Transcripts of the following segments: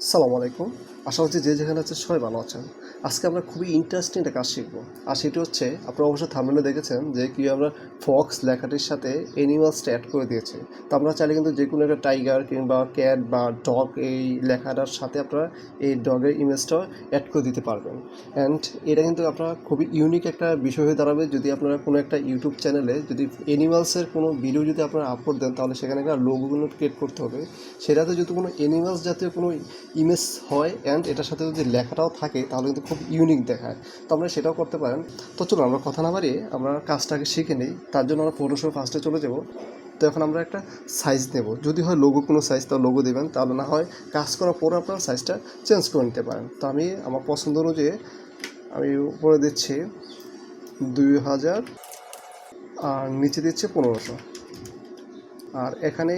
সালাম আলাইকুম। আশা করছি যে যেখানে আছে সবাই ভালো আছেন। আজকে আমরা খুবই ইন্টারেস্টিং একটা কাজ শিখব। আর সেটি হচ্ছে, আপনারা অবশ্যই থামলে দেখেছেন যে কি আমরা ফক্স লেখাটির সাথে অ্যানিমালসটা অ্যাড করে দিয়েছে। তো আমরা চাইলে কিন্তু যে কোনো একটা টাইগার কিংবা ক্যাট বা ডগ এই লেখাটার সাথে আপনারা এই ডগের ইমেজটা অ্যাড করে দিতে পারবেন। অ্যান্ড এটা কিন্তু আপনারা খুবই ইউনিক একটা বিষয় হয়ে দাঁড়াবে। যদি আপনারা কোনো একটা ইউটিউব চ্যানেলে যদি অ্যানিমালসের কোনো ভিডিও যদি আপনারা আপলোড দেন, তাহলে সেখানে একটা লোগোগুলো ক্রিয়েট করতে হবে। সেটাতে যদি কোনো অ্যানিমালস জাতীয় কোনো ইমেজ হয় অ্যান্ড এটার সাথে যদি লেখাটাও থাকে, তাহলে কিন্তু খুব ইউনিক দেখায়। তো আমরা সেটাও করতে পারেন। তো চলুন, আমরা কথা না বাড়িয়ে আমরা কাজটাকে শিখে নিই। তার জন্য আমরা ফটোশপ ফার্স্টে চলে যাব। তো এখন আমরা একটা সাইজ নেব। যদি হয় লোগো কোনো সাইজ তাহলে লোগো দেবেন। তাহলে না হয় কাজ করার পর আপনারা সাইজটা চেঞ্জ করে নিতে পারেন। তো আমি আমার পছন্দ অনুযায়ী আমি উপরে দিচ্ছি দুই হাজার, আর নিচে দিচ্ছে পনেরোশো। আর এখানে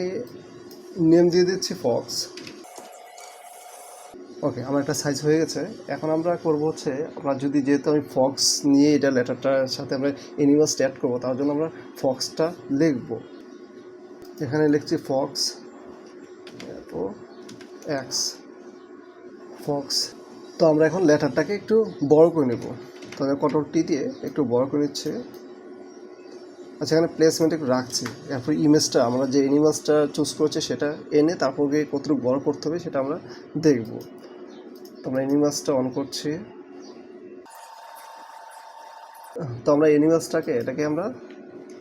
নেম দিয়ে দিচ্ছি ফক্স ওকে আমার একটা সাইজ হয়ে গেছে। এখন আমরা করব হচ্ছে, আমরা যদি যেহেতু আমি ফক্স নিয়ে এটা লেটারটার সাথে আমরা অ্যানিমালস অ্যাড করব, তার জন্য আমরা ফক্সটা লিখব। এখানে লিখছি ফক্স ও এক্স ফক্স তো আমরা এখন লেটারটাকে একটু বড় করে নেব। তো আমি কটর টি দিয়ে একটু বড় করে নিচ্ছে। আচ্ছা এখানে প্লেসমেন্ট একটু রাখছি। এরপর ইমেজটা আমরা যে অ্যানিমালসটা চুজ করছি সেটা এনে তারপর কতটুকু বড় করতে হবে সেটা আমরা দেখব। তো আমরা অ্যানিমালসটা অন করছি। তো আমরা অ্যানিমালসটাকে এটাকে আমরা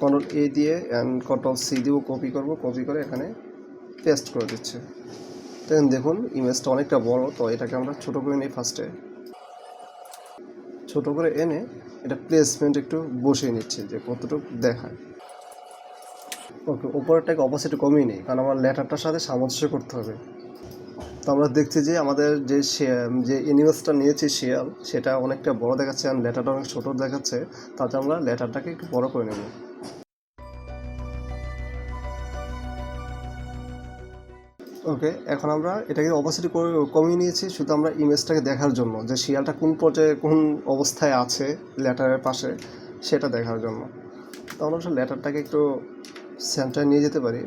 কন্ট্রোল এ দিয়ে অ্যান্ড কন্ট্রোল সি দিয়েও কপি করব কপি করে এখানে পেস্ট করে দিচ্ছে। তো দেখুন ইমেজটা অনেকটা বড়, তো এটাকে আমরা ছোট করে নিই ফার্স্টে ছোট করে এনে এটা প্লেসমেন্ট একটু বসিয়ে নিচ্ছে, যে কতটুকু দেখায়। ওকে উপরেরটাকে অপোজিট কমিয়ে নেই, কারণ আমার লেটারটার সাথে সামঞ্জস্য করতে হবে। তো আমরা দেখছি যে আমাদের যে যে ইউনিভার্সটা নিয়েছি শিয়াল, সেটা অনেকটা বড় দেখাচ্ছে আর লেটারটা অনেক ছোট দেখাচ্ছে, তাতে আমরা লেটারটাকে একটু বড় করে নেব। ওকে, এখন আমরা এটাকে অপোজিট করে কমিয়ে নিয়েছি, শুধু আমরা ইমেজটাকে দেখার জন্য, যে শিয়ালটা কোন পর্যায়ে, কোন অবস্থায় আছে লেটারের পাশে, সেটা দেখার জন্য। তো আমরা লেটারটাকে একটু সেন্টারে নিয়ে যেতে পারি।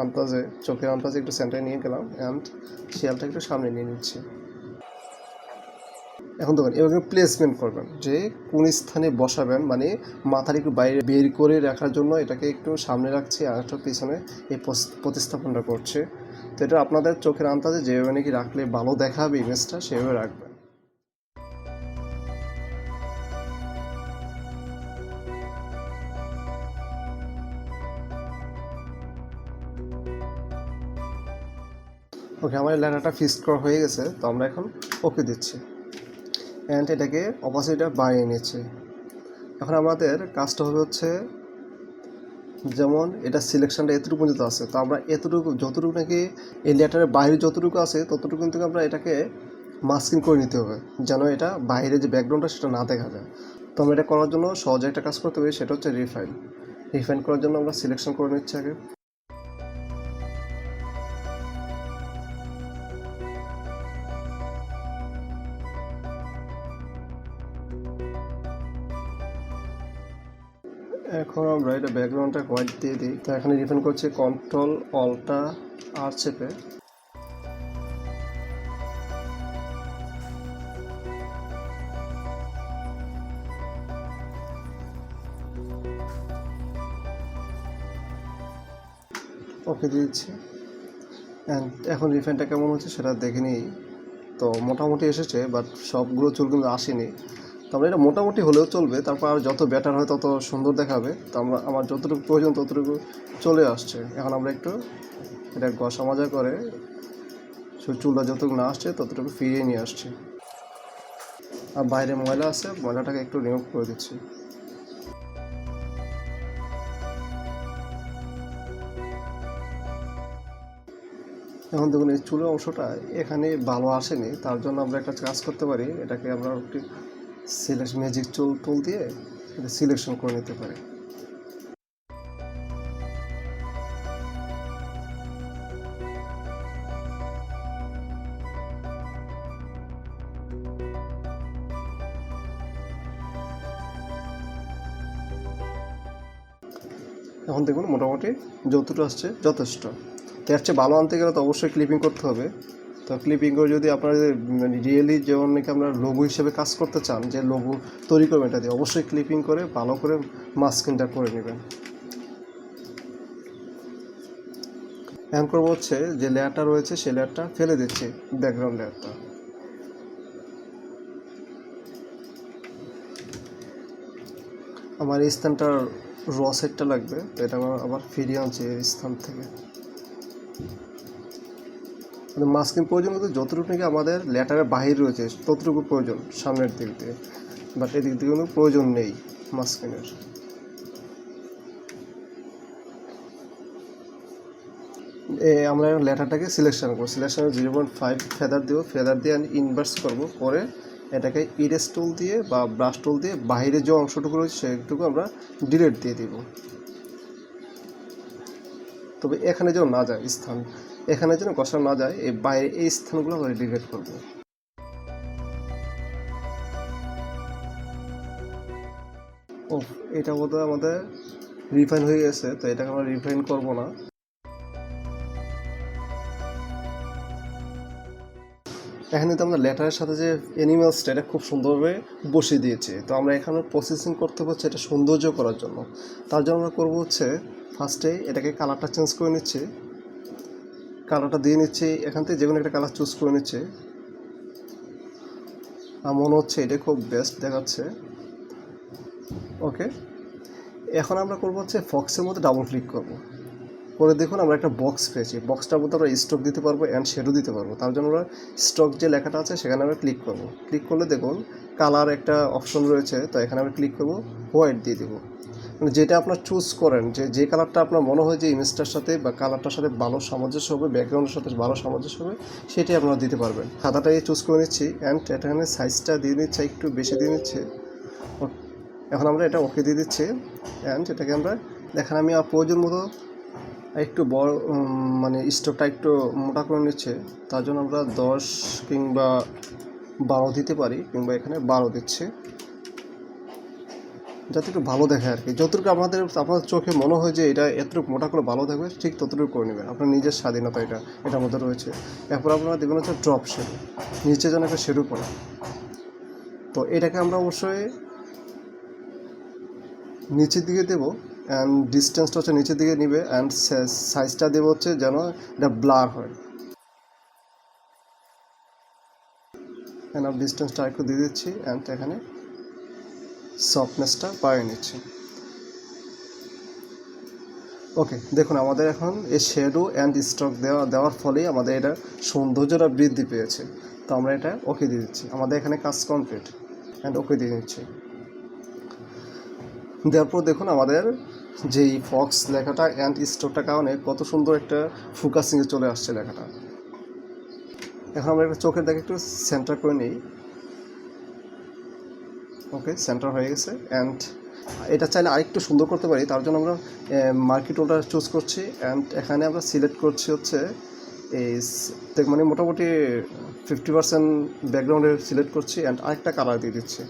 আন্দাজে, চোখের আন্দাজে একটু সেন্টারে নিয়ে গেলাম অ্যান্ড শিয়ালটা একটু সামনে নিয়ে নিচ্ছি। এখন দেখুন, এভাবে প্লেসমেন্ট করবেন, যে কোন স্থানে বসাবেন মানে মাথার একটু বাইরে বের করে রাখার জন্য এটাকে একটু সামনে রাখছি আর একটা পিছনে এই প্রতিস্থাপনটা করছে। তো এটা আপনাদের চোখের আন্দাজে যেভাবে নাকি রাখলে ভালো দেখাবে ইমেজটা সেভাবে রাখবেন। ওকে আমার লেখাটা ফিক্সড করা হয়ে গেছে, তো আমরা এখন ওকে দিচ্ছি। অ্যান্ড এটাকে অপোজিটটা বাড়িয়ে নিচ্ছি। এখন আমাদের কাজটা হবে হচ্ছে, যেমন এটা সিলেকশনটা এতটুকু পর্যন্ত আছে, তো আমরা এতটুকু, যতটুকু নাকি এই লেটারের বাইরে যতটুকু আছে, ততটুকু কিন্তু আমরা এটাকে মাস্কিং করে নিতে হবে, যেন এটা বাইরে যে ব্যাকগ্রাউন্ডটা সেটা না দেখা যায়। তো আমরা এটা করার জন্য সহজে একটা কাজ করতে হবে সেটা হচ্ছে রিফাইন রিফাইন করার জন্য আমরা সিলেকশন করে নিচ্ছি আগে। এখন আমরা এটা ব্যাকগ্রাউন্ডটা হোয়াইট দিয়ে দিই। তো এখানে রিফাইন করছে কন্ট্রোল অল্টা আর চেপে ওকে দিয়েছি। অ্যান্ড এখন রিফাইনটা কেমন হচ্ছে সেটা দেখে নিই। তো মোটামুটি এসেছে বাট সবগুলো চুল কিন্তু আসেনি। তো আমরা এটা মোটামুটি হলেও চলবে, তারপর আর যত ব্যাটার হয় তত সুন্দর দেখাবে। তো আমরা, আমার যতটুকু প্রয়োজন ততটুকু চলে আসছে। এখন আমরা একটু এটা গসা মাজা করে চুলটা যতটুকু না আসছে ততটুকু ফিরিয়ে নিয়ে আসছি। আর বাইরে ময়লা আছে, ময়লাটাকে একটু রিমুভ করে দিচ্ছি। এখন দেখুন, এই চুলের অংশটা এখানে ভালো আসেনি, তার জন্য আমরা একটা কাজ করতে পারি। এটাকে আমরা সিলেকশন ম্যাজিক চুল টুল দিয়ে এটা সিলেকশন করে নিতে পারি। এখন দেখুন, মোটামুটি যতটুকু আসছে যথেষ্ট। তো এর চেয়ে ভালো আনতে গেলে তো অবশ্যই ক্লিপিং করতে হবে। তো ক্লিপিং করে যদি আপনারা মানে রিয়েলি যেমন নাকি আমরা লোগো হিসেবে কাজ করতে চান, যে লোগো তৈরি করবেন এটা দিয়ে, অবশ্যই ক্লিপিং করে, ভালো করে মাস্কিংটা করে নেবেন। এখন করব হচ্ছে যে লেয়ারটা রয়েছে, সেই লেয়ারটা ফেলে দিচ্ছি ব্যাকগ্রাউন্ড লেয়ারটা। আমার এই স্থানটা র সেটটা লাগবে, তো এটা আমার আবার ফিরিয়ে আনছি এই স্থান থেকে। মানে মাস্কিং প্রয়োজন বলতে যতটুকু নাকি আমাদের লেটারের বাহির রয়েছে, ততটুকু প্রয়োজন সামনের দিক দিয়ে। বাট এদিক দিয়ে কোনো প্রয়োজন নেই মাস্কিংয়ের। আমরা লেটারটাকে সিলেকশন করব। সিলেকশনে জিরো পয়েন্ট ফাইভ ফেদার দেবো। ফেদার দিয়ে আমি ইনভার্স করব। করে এটাকে ইরেস দিয়ে বা ব্রাশ টুল দিয়ে বাইরে যে অংশটুকু রয়েছে সেটুকু আমরা ডিলেট দিয়ে দিব। তবে এখানে যেন না যায় স্থান। এখানে যেন কষা না যায়, এই বাইরে, এই স্থানগুলো আমরা ডিলেট করব। ও এটা বোধহয় আমাদের রিফাইন হয়ে গেছে, তো এটাকে আমরা রিফাইন করব না। এখানে তো আমরা লেটারের সাথে যে অ্যানিমালসটা এটা খুব সুন্দরভাবে বসিয়ে দিয়েছি। তো আমরা এখানে প্রসেসিং করতে হচ্ছে এটা সৌন্দর্য করার জন্য। তার জন্য আমরা করব হচ্ছে ফার্স্টে এটাকে কালারটা চেঞ্জ করে নিচ্ছি। কালারটা দিয়ে নিচ্ছি। এখান থেকে যে কোনো একটা কালার চুজ করে নিচ্ছে। আমার মনে হচ্ছে এটা খুব বেস্ট দেখাচ্ছে। ওকে এখন আমরা করব হচ্ছে ফক্সের মধ্যে ডাবল ক্লিক করব। করে দেখুন, আমরা একটা বক্স পেয়েছি। বক্সটার মধ্যে আমরা স্টক দিতে পারব অ্যান্ড শেডও দিতে পারব। তার জন্য আমরা স্টক যে লেখাটা আছে, সেখানে আমরা ক্লিক করব। ক্লিক করলে দেখুন কালার একটা অপশন রয়েছে। তো এখানে আমরা ক্লিক করব হোয়াইট দিয়ে দেবো। মানে যেটা আপনার চুজ করেন, যে যে কালারটা আপনার মনে হয় যে ইমেজটার সাথে বা কালারটার সাথে ভালো সামঞ্জস্য হবে ব্যাকগ্রাউন্ডের সাথে ভালো সামঞ্জস্য হবে, সেটাই আপনারা দিতে পারবেন। খাতাটাই চুজ করে নিচ্ছি অ্যান্ড এখানে সাইজটা দিয়ে নিচ্ছে, একটু বেশি দিয়ে নিচ্ছে। এখন আমরা এটা ওকে দিয়ে দিচ্ছি অ্যান্ড এটাকে আমরা, দেখেন আমি প্রয়োজন মতো একটু বড় মানে স্টকটা একটু মোটা করে নিচ্ছে। তার জন্য আমরা দশ কিংবা বারো দিতে পারি কিংবা এখানে বারো দিচ্ছে। যাতে একটু ভালো দেখে আর কি। যতটুকু আমাদের আপনার চোখে মনে হয় যে এটা এতটুকু মোটা করে ভালো থাকবে ঠিক ততটুকু করে নেবেন আপনার নিজের স্বাধীনতা এটা, এটার মধ্যে রয়েছে। এরপর আপনারা দেখবেন হচ্ছে ড্রপ শেড নিচে যেন একটা শেডও পড়ে। তো এটাকে আমরা অবশ্যই নিচের দিকে দেবো অ্যান্ড ডিস্টেন্সটা হচ্ছে নিচের দিকে নিবে অ্যান্ড সাইজটা দেবো হচ্ছে যেন এটা ব্লার হয়। অ্যান্ড ডিস্টেন্সটা একটু দিয়ে দিচ্ছি অ্যান্ড এখানে সফটনেসটা বাড়িয়ে নিচ্ছি। ওকে দেখুন, আমাদের এখন এই শেডো অ্যান্ড স্টক দেওয়া, দেওয়ার ফলেই আমাদের এটা সৌন্দর্যটা বৃদ্ধি পেয়েছে। তো আমরা এটা ওকে দিয়ে দিচ্ছি। আমাদের এখানে কাজ কমপ্লিট অ্যান্ড ওকে দিয়ে দিচ্ছি দেওয়ার পর দেখুন, আমাদের যেই ফক্স লেখাটা অ্যান্ড স্টকটার কারণে কত সুন্দর একটা ফোকাসিংয়ে চলে আসছে লেখাটা। এখন আমরা একটা চোখের দেখে একটু সেন্টার করে নিই। ওকে সেন্টার হয়ে গেছে। অ্যান্ড এটা চাইলে আরেকটু সুন্দর করতে পারি, তার জন্য আমরা মার্কেট ওটা চুজ করছি। অ্যান্ড এখানে আমরা সিলেক্ট করছি হচ্ছে এই মানে মোটামুটি ফিফটি পার্সেন্ট ব্যাকগ্রাউন্ডে সিলেক্ট করছি। অ্যান্ড আরেকটা কালার দিয়ে দিচ্ছি।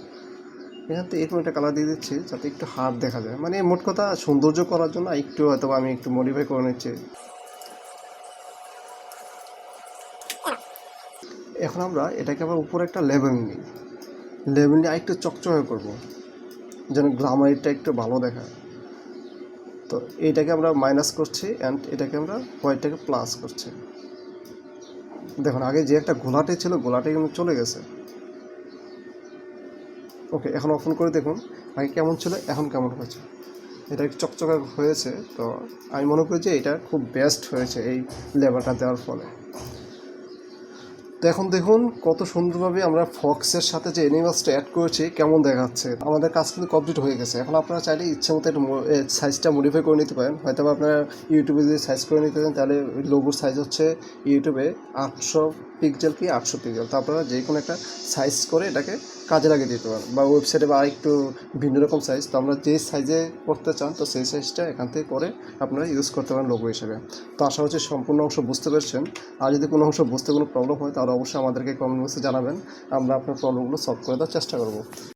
এখান থেকে এরকম একটা কালার দিয়ে দিচ্ছি, যাতে একটু হার্ড দেখা যায়। মানে মোট কথা সৌন্দর্য করার জন্য একটু হয়তো আমি একটু মডিফাই করে নিচ্ছি। এখন আমরা এটাকে আবার উপরে একটা লেভেল নিই। লেভেল আরেকটু চকচকে করব। যেন গ্লামারিটা একটু ভালো দেখায়। তো এইটাকে আমরা মাইনাস করছি অ্যান্ড এটাকে আমরা হোয়াইটটাকে প্লাস করছি। দেখুন, আগে যে একটা গোলাটে ছিল, গোলাটে কিন্তু চলে গেছে। ওকে এখন অফন করে দেখুন, আগে কেমন ছিল, এখন কেমন হয়েছে। এটা একটু চকচকা হয়েছে, তো আমি মনে করি যে এটা খুব বেস্ট হয়েছে এই লেবারটা দেওয়ার ফলে। তো এখন দেখুন কত সুন্দরভাবে আমরা ফক্সের সাথে যে অ্যানিমাসটা অ্যাড করেছি, কেমন দেখাচ্ছে। আমাদের কাজ কিন্তু কমপ্লিট হয়ে গেছে। এখন আপনারা চাইলে ইচ্ছে মতো সাইজটা মডিফাই করে নিতে পারেন। হয়তো আপনারা ইউটিউবে যদি সাইজ করে নিতে চান, তাহলে লোগোর সাইজ হচ্ছে ইউটিউবে আটশো পিক্সেল কি আটশো পিক্সেল তো আপনারা যে কোনো একটা সাইজ করে এটাকে কাজে লাগিয়ে দিতে পারেন বা ওয়েবসাইটে বা আরেকটু ভিন্ন রকম সাইজ তো আমরা যে সাইজে করতে চান, তো সেই সাইজটা এখান থেকে করে আপনারা ইউজ করতে পারেন লোগো হিসেবে। তো আশা হচ্ছে সম্পূর্ণ অংশ বুঝতে পেরেছেন। আর যদি কোনো অংশ বুঝতে কোনো প্রবলেম হয়, তাহলে অবশ্যই আমাদেরকে কমেন্ট বক্সে জানাবেন। আমরা আপনার প্রবলেমগুলো সলভ করে দেওয়ার চেষ্টা করব।